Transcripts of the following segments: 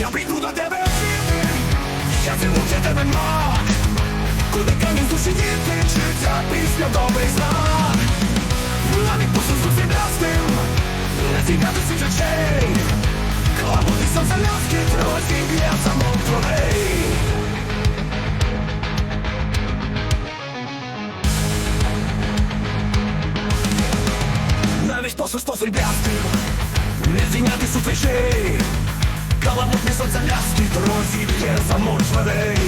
Я прийду до тебе жити, щастя лучше тебе мак Куди камінь з душі діти, життя після добрий знак? Навіть посуд зустрічастим, не зігати цих речей Кламути сонце ляски, трохи б'є замок дверей. Навіть посуд спосіб блястим, не зійняти суфежей Каламутні сонця ляски, розіб'є замок дверей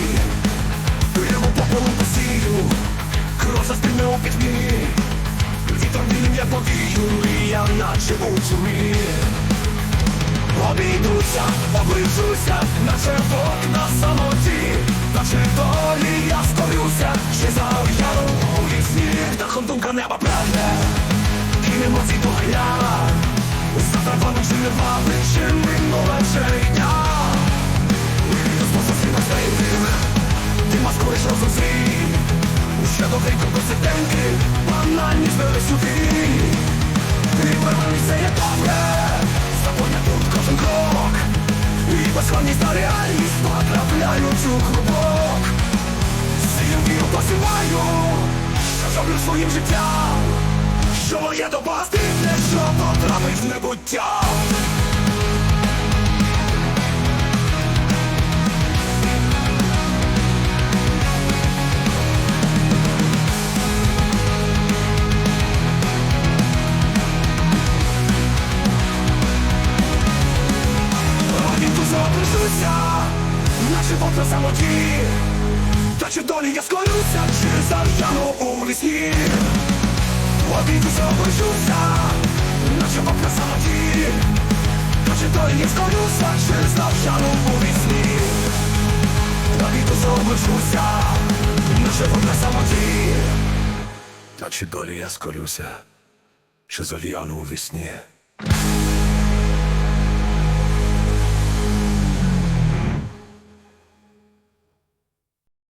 Йому попелу посію, кров застигне у пітьмі. Вітер білим я повію, і я наче у чумі Обійдуся, оближуся, наче вовк на самоті. Наче долі я скорюся, ще зав'яну у вісні. Дахом думка неба прагне, кінь емоцій доганя звели сюди. Ти вернися як добре, запоня тут кожен крок. І безхонність на реальність потрапляють у клубок. Сію віру посіваю, що зроблю своїм життям. Що моє доба стигне, що потрапить в небуття залишуся, наче на самоті Та чи долі я скорюся, чи зав'яну у вісні Один тут залишуся, наче Бог на самоті Та чи долі я скорюся, чи зав'яну у вісні Один тут залишуся, наче Бог на самоті Та чи долі я скорюся, чи зав'яну у вісні